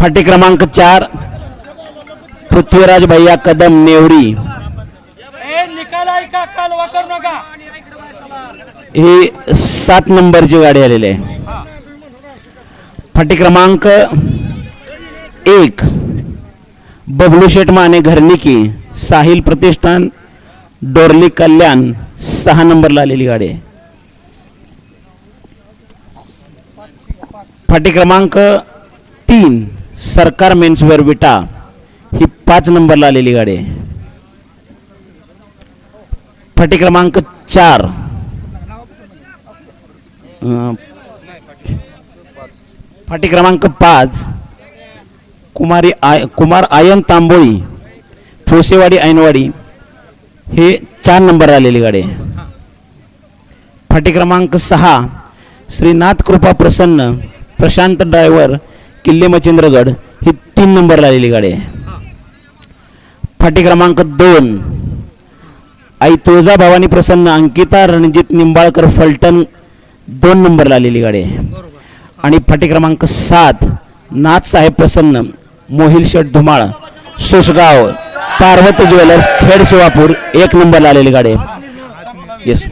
फाटी क्रमांक चार. पृथ्वीराज भैया कदम नेवरी. ही सात नंबरची गाडी आलेली आहे. फाटी क्रमांक एक. बबलू शेठ माने घरनिकी साहिल प्रतिष्ठान डोरली कल्याण सहा नंबरला आलेली गाडी आहे. फाटी क्रमांक तीन सरकार मेन्सवेअर विटा. ही पाच नंबरला आलेली गाडी आहे. फाटी क्रमांक चार. फाटी क्रमांक पाच. कुमारी आय कुमार आयन तांबोळी फोसेवाडी ऐनवाडी हे चार नंबर आलेली गाडी आहे. फाटी क्रमांक सहा श्रीनाथ कृपा प्रसन्न प्रशांत ड्रायव्हर किल्ले मच्छिंद्रगड ही तीन नंबरला आलेली गाडी आहे. फाटी क्रमांक दोन. आई तुळजा भवानी प्रसन्न अंकिता रणजित निंबाळकर फलटण दोन नंबरला आलेली गाडी आहे. आणि फाटी क्रमांक सात नाथ साहेब प्रसन्न मोहिल शेठ धुमाळ सुसगाव पार्वती ज्वेलर्स खेड शिवापूर एक नंबरला आलेली गाडी आहे. येस